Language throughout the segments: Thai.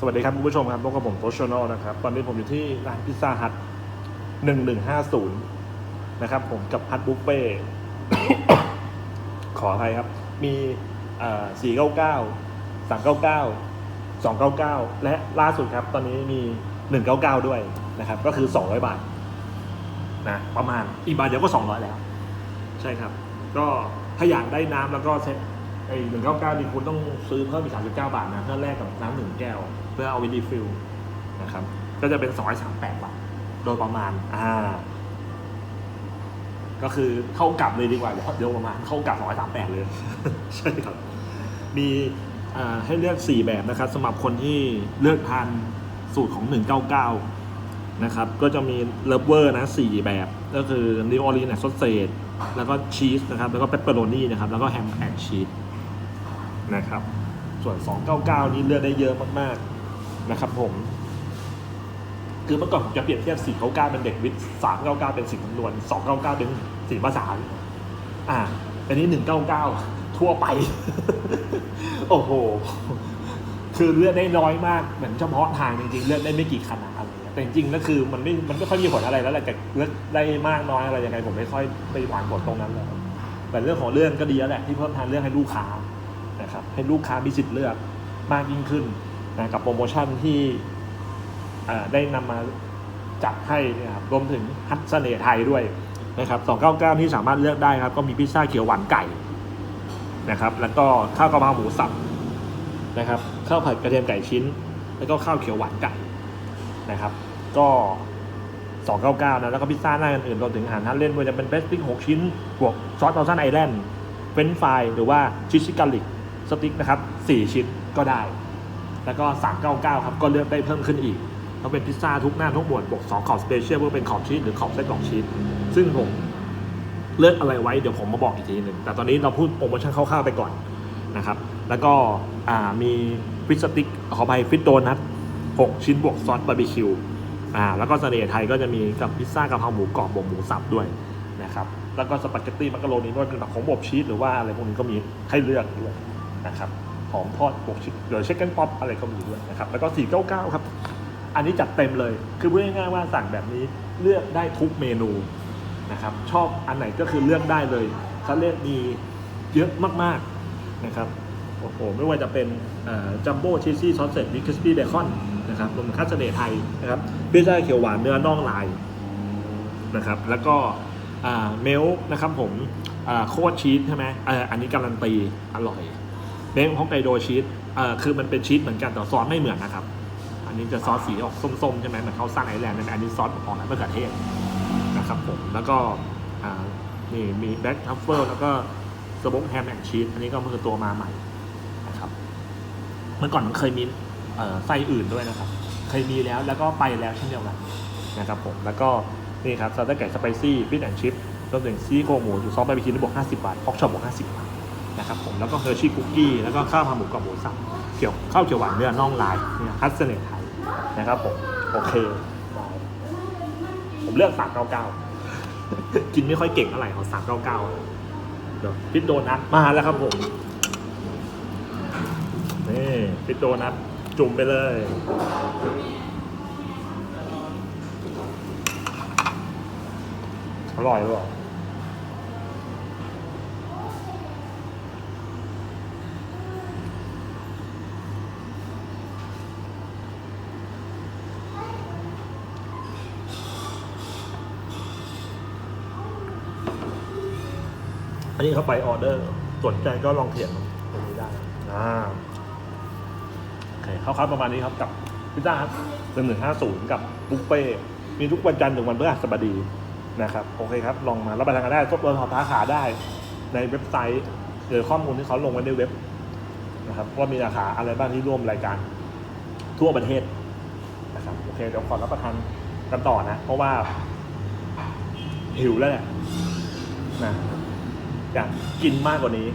สวัสดีครับคุณผู้ชมครับพบกับผมโตชโนนะครับ ตอนนี้ผมอยู่ที่ร้านพิซซ่าฮัทหนึ่งหนึ่งห้าศูนย์นะครับ ผมกับฮัทบุฟเฟ่ขออภัยครับ มีสี่เก้าเก้าสามเก้าเก้าสองเก้าเก้าและล่าสุดครับ ตอนนี้มีหนึ่งเก้าเก้าด้วยนะครับ ก็คือสองร้อยบาทนะประมาณอีกบาทเดียวก็สองร้อยแล้ว ใช่ครับ ก็ถ้าอยากได้น้ำแล้วก็เซ็ต ไอ้หนึ่งเก้าเก้านี่คุณต้องซื้อเพิ่มอีกสามสิบเก้าบาทนะเพื่อแลกกับน้ำหนึ่งแก้ว เพื่อเอาไปรีฟิลนะครับ ก็จะเป็นสองร้อยสามแปดบาทโดยประมาณ อ่า ก็คือเข้ากลับเลยดีกว่าเดี๋ยวเดี๋ยวประมาณเข้ากลับสองร้อยสามแปดเลย ใช่ครับ มีอ่าให้เลือกสี่แบบนะครับสำหรับคนที่เลือกทานสูตรของหนึ่งเก้าเก้า นะครับ ก็จะมีเลเวอร์นะสี่แบบ ก็คือนิวออรีนซอสเซจแล้วก็ชีสนะครับ แล้วก็เปปเปอโรนีนะครับ แล้วก็แฮมแอนด์ชีสนะครับ ส่วน 299 นี้เลือกได้เยอะมากๆนะครับผม คือเมื่อก่อนผมจะเปรียบเทียบ 499 เป็นเด็กวิทย์ 399 เป็นสิ่งคำนวณ 299 เป็นสิ่งภาษา อ่า อันนี้ 199 ทั่วไป โอ้โห คือเลือกได้น้อยมาก เหมือนเฉพาะทางจริงๆ เลือกได้ไม่กี่ขนาดอะ แต่จริงๆแล้วคือมันไม่มันไม่ค่อยมีผลอะไรแล้วแหละแต่เลือกได้มากน้อยอะไรยังไงผมไม่ค่อยไปหวังผลตรงนั้นเลยแต่เรื่องของเรื่องก็ดีแล้วแหละที่เพิ่มทางเรื่องให้ลูกค้านะครับให้ลูกค้ามีสิทธิ์เลือกมากยิ่งขึ้นนะกับโปรโมชั่นที่ได้นำมาจัดให้นี่ยครับรวมถึงฮัตเสน่ห์ไทยด้วยนะครับ299ที่สามารถเลือกได้ครับ ก็มีพิซซ่าเขียวหวานไก่นะครับ แล้วก็ข้าวกะเพราหมูสับนะครับ ข้าวผัดกระเทียมไก่ชิ้น แล้วก็ข้าวเขียวหวานไก่ นะครับ ก็299นะแล้วก็พิซซ่าหน้าอื่นๆรวมถึงอาหารทานเล่นด้วยจะเป็นเบสติ๊ก6ชิ้น บวกซอสเทาซันไอแลนด์เฟรนช์ฟรายหรือว่าชิชิกาลิกสติ๊กนะครับ4ชิ้นก็ได้ แล้วก็ 399 ครับ ก็เลือกได้เพิ่มขึ้นอีกเขาเป็นพิซซ่าทุกหน้าทุกหมวดบวก2ขอบสเปเชียลเพื่อเป็นขอบชีสหรือขอบไส้กรอกชีสซึ่งผมเลือกอะไรไว้เดี๋ยวผมมาบอกอีกทีหนึ่งแต่ตอนนี้เราพูดโปรโมชั่นคร่าวๆไปก่อนนะครับ แล้วก็มีฟิตสติ๊กขอไปฟิตโดนัท 6 ชิ้นบวกซอสบาร์บีคิวอ่าแล้วก็เสน่ห์ไทยก็จะมีกับพิซซ่ากะเพราหมูกรอบบวกหมูสับด้วยนะครับแล้วก็สปาเกตตี้มักกะโรนีด้วยเป็นแบบของบบชีสหรือว่าอะไรพวกนี้ก็มีให้เลือกด้วยนะครับหอมทอดบวกชีสหรือเชคเก้นป๊อปอะไรก็มีด้วยนะครับแล้วก็ 499 ครับ อันนี้จัดเต็มเลยคือพูดง่ายๆว่าสั่งแบบนี้เลือกได้ทุกเมนูนะครับชอบอันไหนก็คือเลือกได้เลยเขาเรียกมีเยอะมากๆนะครับโอ้โหไม่ว่าจะเป็นจัมโบ้ชีสซี่ซอสเซจมิคสปี้เบคอน นะครับรวมถึงคัสเนไทยนะครับพิซซ่าเขียวหวานเนื้อน่องลายนะครับแล้วก็เมลนะครับผมโคตรชีสใช่ไหมอ,อันนี้การันตีอร่อยเมลฮอกไกโดชีสคือมันเป็นชีสเหมือนกันแต่ซอสไม่เหมือนนะครับ อันนี้จะซอสสีออกส้มๆใช่ไหมเหมือนเขาสร้างไอแลนด์อันนี้ซอสออกมะเขือเทศนะครับผมแล้วก็นี่มีแบ็กทัฟเฟิลแล้วก็สโมกแฮมแอนชีสอันนี้ก็คือตัวมาใหม่นะครับ เมื่อก่อนมันเคยมี ไส้อื่นด้วยนะครับ เคยมีแล้วแล้วก็ไปแล้วเช่นเดียวกันนะครับผม แล้วก็นี่ครับซอสไก่สไปซี่ฟิชแอนชิพรวมถึงซี่โครงหมูอยู่ซอสบาร์บีคิวนี่บวก50 บาทพอกช็อปบวก50 บาทนะครับผม แล้วก็เฮอร์ชี่คุกกี้ แล้วก็ข้าวผัดหมูกับหมูสับเกี่ยวข้าวเขียวหวานเนื้อน่องลายเนี่ยฮัตเสเนไทยนะครับผม โอเค ผมเลือก399กินไม่ค่อยเก่งเท่าไหร่ของ399เดี๋ยวพิทโดนัทมาแล้วครับผม นี่พิทโดนัท จุ่มไปเลย อร่อยหรออันนี้เขาไปออเดอร์ สนใจก็ลองเขียนตรงนี้ได้ อ่า คร่าวๆประมาณนี้ครับกับพิซซ่าครับหนึ่งหนึ่งห้าศูนย์กับบุฟเฟ่มีทุกวันจันทร์ถึงวันพฤหัสบดีนะครับโอเคครับลองมารับประทานกันได้ทดลองสาขาได้ ในเว็บไซต์หรือข้อมูลที่เขาลงไว้ในเว็บนะครับว่ามีราคาอะไรบ้างที่ร่วมรายการทั่วประเทศนะครับโอเคเดี๋ยวขอรับประทานกันต่อนะ เพราะว่า หิวแล้วแหละนะอยากกินมากกว่านี้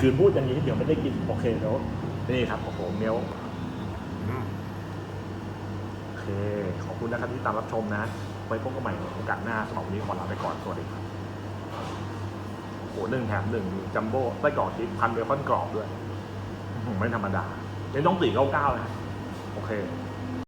คืนพูดอย่างนี้เดี๋ยวไม่ได้กิน โอเคเดี๋ยวนี่ครับโอ้โหเมล โอเค ขอบคุณนะครับที่ตามรับชมนะ ไว้พบกันใหม่โอกาสหน้าสำหรับวันนี้ขอลาไปก่อน สวัสดีครับโอ้หหนึ่งแถมหนึ่งจัมโบ้ไส้กรอกชีสพันเบคอนกรอบด้วยไม่ธรรมดาเน้นต้องตีเก้าเก้านะ โอเค